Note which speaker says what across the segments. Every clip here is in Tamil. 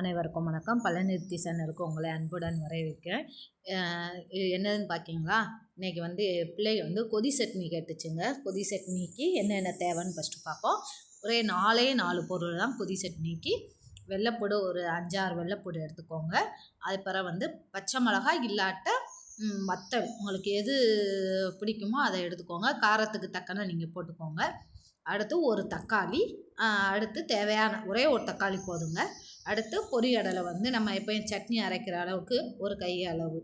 Speaker 1: அனைவருக்கும் வணக்கம். பழனிருத்தி சேனலுக்கு உங்களை அன்புடன் வரவேற்கிறேன். இது என்னதுன்னு பார்த்தீங்களா இன்றைக்கி வந்து பிள்ளை வந்து கொதி சட்னி கேட்டுச்சுங்க. கொதி சட்னிக்கு என்னென்ன தேவைன்னு ஃபஸ்ட்டு பார்ப்போம் ஒரே நாலே நாலு பொருள் தான் கொதி சட்னிக்கு. வெள்ளைப்பூடு ஒரு அஞ்சாறு வெள்ளைப்பூடு எடுத்துக்கோங்க. அது பிறகு வந்து பச்சை மிளகாய் இல்லாட்ட வத்தல். உங்களுக்கு எது பிடிக்குமோ அதை எடுத்துக்கோங்க. காரத்துக்கு தக்கன நீங்கள் போட்டுக்கோங்க. அடுத்து ஒரு தக்காளி. அடுத்து தேவையான ஒரே ஒரு தக்காளி போதுங்க. அடுத்து பொரியடலை வந்து நம்ம எப்போயும் சட்னி அரைக்கிற அளவுக்கு ஒரு கை அளவு.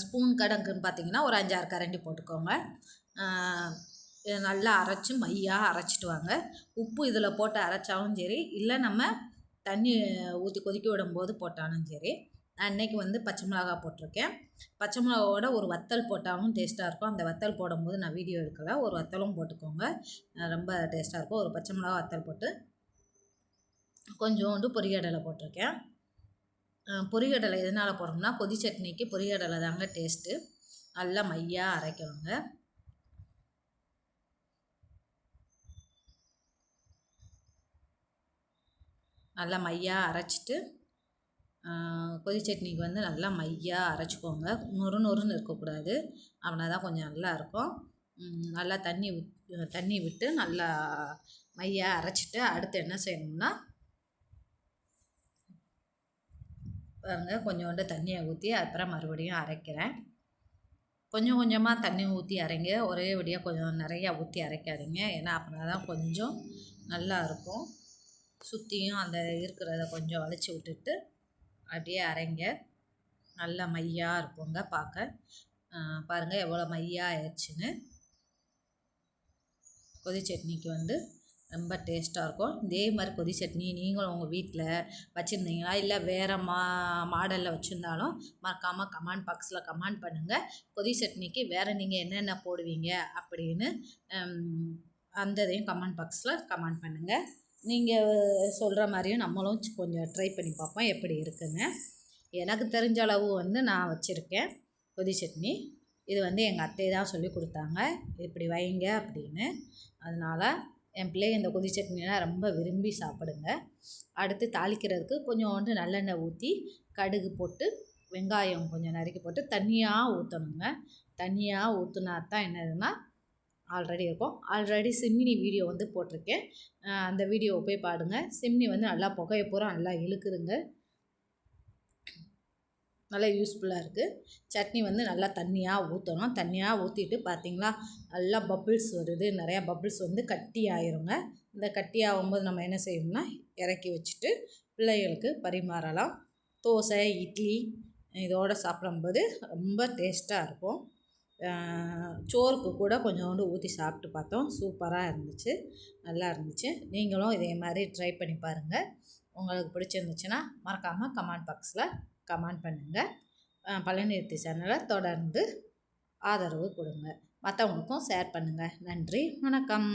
Speaker 1: ஸ்பூன் கணக்குன்னு பார்த்தீங்கன்னா ஒரு அஞ்சாறு கரண்டி போட்டுக்கோங்க. நல்லா அரைச்சி மையாக அரைச்சிட்டு வாங்க உப்பு இதில் போட்டு அரைச்சாலும் சரி இல்லை நம்ம தண்ணி ஊற்றி கொதிக்க விடும்போது போட்டாலும் சரி. நான் இன்றைக்கி வந்து பச்சை மிளகா போட்டிருக்கேன். பச்சை மிளகாவோட ஒரு வத்தல் போட்டாலும் டேஸ்ட்டாக இருக்கும். அந்த வத்தல் போடும்போது நான் வீடியோ எடுக்கலை. ஒரு வத்தலும் போட்டுக்கோங்க. ரொம்ப டேஸ்ட்டாக இருக்கும். ஒரு பச்சை மிளகா வத்தல் போட்டு கொஞ்சோண்டு பொரிகடலை போட்டிருக்கேன். பொரிகடலை எதனால் போடுறோம்னா கொதி சட்னிக்கு பொரிகடலை தாங்க டேஸ்ட்டு நல்லா மையாக அரைக்கணுங்க. நல்லா மையாக அரைச்சிட்டு கொதி சட்னிக்கு வந்து நல்லா மையாக அரைச்சிக்கோங்க. நொறு நொறுன்னு இருக்கக்கூடாது. அப்படின்னா தான் கொஞ்சம் நல்லா இருக்கும். நல்லா தண்ணி தண்ணி விட்டு நல்லா மையாக அரைச்சிட்டு அடுத்து என்ன செய்யணும்னா பாருங்கள் கொஞ்சோண்டு தண்ணியை ஊற்றி அப்புறம் மறுபடியும் அரைக்கிறேன். கொஞ்சம் கொஞ்சமாக தண்ணி ஊற்றி அரைங்க. ஒரே வடியாக கொஞ்சம் நிறையா ஊற்றி அரைக்காதீங்க. ஏன்னா அப்படின்னா தான் கொஞ்சம் நல்லா இருக்கும். சுற்றியும் அந்த இருக்கிறத கொஞ்சம் வளைச்சி விட்டுட்டு அப்படியே அரைங்க. நல்ல மையாக இருக்குங்க பார்க்க. பாருங்கள் எவ்வளோ மையாக ஆயிடுச்சுன்னு. கொதி சட்னிக்கு வந்து ரொம்ப டேஸ்ட்டாக இருக்கும். இதே மாதிரி கொதி சட்னி நீங்களும் உங்கள் வீட்டில் வச்சுருந்தீங்களா? இல்லை வேறு மா மாடலில் வச்சுருந்தாலும் மறக்காமல் கமெண்ட் பாக்ஸில் கமெண்ட் பண்ணுங்கள் கொதி சட்னிக்கு வேறு நீங்கள் என்னென்ன போடுவீங்க அப்படின்னு அந்த இதையும் கமெண்ட் பாக்ஸில் கமெண்ட் பண்ணுங்கள் நீங்கள் சொல்கிற மாதிரியும் நம்மளும் கொஞ்சம் ட்ரை பண்ணி பார்ப்போம் எப்படி இருக்குன்னு. எனக்கு தெரிஞ்ச அளவு வந்து நான் வச்சுருக்கேன் கொதி சட்னி. இது வந்து எங்கள் அத்தை தான் சொல்லி கொடுத்தாங்க. இப்படி வைங்க அப்படின்னு. அதனால் என் பிள்ளைங்க இந்த கொதி சட்னிலாம் ரொம்ப விரும்பி சாப்பிடுங்க. அடுத்து தாளிக்கிறதுக்கு கொஞ்சோண்டு நல்லெண்ணெய் ஊற்றி கடுகு போட்டு வெங்காயம் கொஞ்சம் நறுக்கி போட்டு தண்ணியாக ஊற்றணுங்க தண்ணியாக ஊற்றுனா தான் என்னதுன்னா ஆல்ரெடி இருக்கும். ஆல்ரெடி சிம்மினி வீடியோ வந்து போட்டிருக்கேன். அந்த வீடியோவை போய் பாடுங்க. சிம்னி வந்து நல்லா புகையை பூரா நல்லா இழுக்குதுங்க. நல்லா யூஸ்ஃபுல்லாக இருக்குது சட்னி வந்து நல்லா தண்ணியாக ஊற்றணும் தண்ணியாக ஊற்றிட்டு பார்த்திங்களா நல்லா பப்புள்ஸ் வருது. நிறையா பப்புள்ஸ் வந்து கட்டி ஆயிருங்க. இந்த கட்டி ஆகும்போது நம்ம என்ன செய்யணும்னா இறக்கி வச்சுட்டு பிள்ளைகளுக்கு பரிமாறலாம். தோசை இட்லி இதோடு சாப்பிடும்போது ரொம்ப டேஸ்ட்டாக இருக்கும். சோறுக்கு கூட கொஞ்சோண்டு ஊற்றி சாப்பிட்டு பார்த்தோம். சூப்பராக இருந்துச்சு. நல்லா இருந்துச்சு. நீங்களும் இதே மாதிரி ட்ரை பண்ணி பாருங்கள் உங்களுக்கு பிடிச்சிருந்துச்சுன்னா மறக்காமல் கமெண்ட் பாக்ஸில் கமெண்ட் பண்ணுங்கள் பழனிருத்தி சேனலை தொடர்ந்து ஆதரவு கொடுங்க. மற்றவங்களுக்கும் ஷேர் பண்ணுங்கள் நன்றி. வணக்கம்.